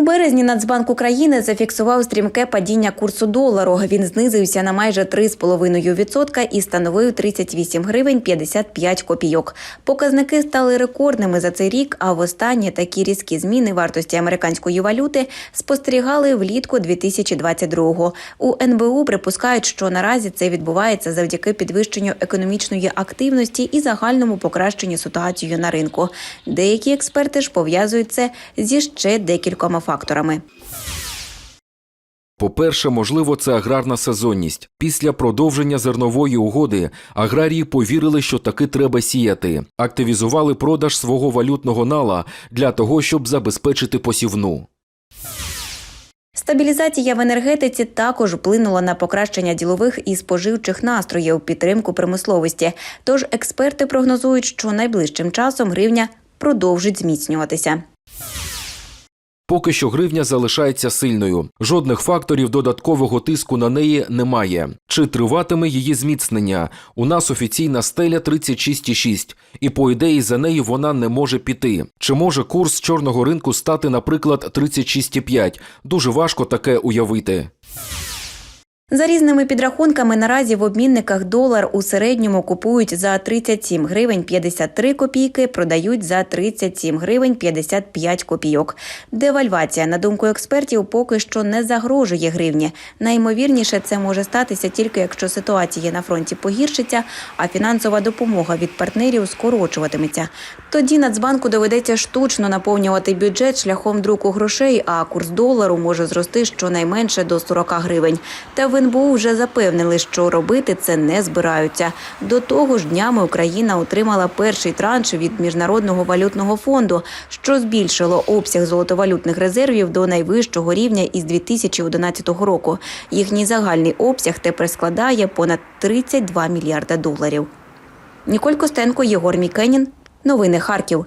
У березні Нацбанк України зафіксував стрімке падіння курсу долару. Він знизився на майже 3,5% і становив 38 гривень 55 копійок. Показники стали рекордними за цей рік. А востаннє такі різкі зміни вартості американської валюти спостерігали влітку 2022-го. У НБУ припускають, що наразі це відбувається завдяки підвищенню економічної активності і загальному покращенню ситуації на ринку. Деякі експерти ж пов'язують це зі ще декількома факторами. По-перше, можливо, це аграрна сезонність. Після продовження зернової угоди аграрії повірили, що таки треба сіяти, активізували продаж свого валютного нала для того, щоб забезпечити посівну. Стабілізація в енергетиці також вплинула на покращення ділових і споживчих настроїв, підтримку промисловості. Тож експерти прогнозують, що найближчим часом гривня продовжить зміцнюватися. Поки що гривня залишається сильною. Жодних факторів додаткового тиску на неї немає. Чи триватиме її зміцнення? У нас офіційна стеля 36,6, і по ідеї за нею вона не може піти. Чи може курс чорного ринку стати, наприклад, 36,5? Дуже важко таке уявити. За різними підрахунками, наразі в обмінниках долар у середньому купують за 37 гривень 53 копійки, продають за 37 гривень 55 копійок. Девальвація, на думку експертів, поки що не загрожує гривні. Найімовірніше, це може статися тільки якщо ситуація на фронті погіршиться, а фінансова допомога від партнерів скорочуватиметься. Тоді Нацбанку доведеться штучно наповнювати бюджет шляхом друку грошей, а курс долару може зрости щонайменше до 40 гривень. Та в НБУ вже запевнили, що робити це не збираються. До того ж, днями Україна отримала перший транш від міжнародного валютного фонду, що збільшило обсяг золотовалютних резервів до найвищого рівня із 2011 року. Їхній загальний обсяг тепер складає понад 32 мільярда доларів. Ніколь Костенко, Єгор Мікенін. Новини Харків.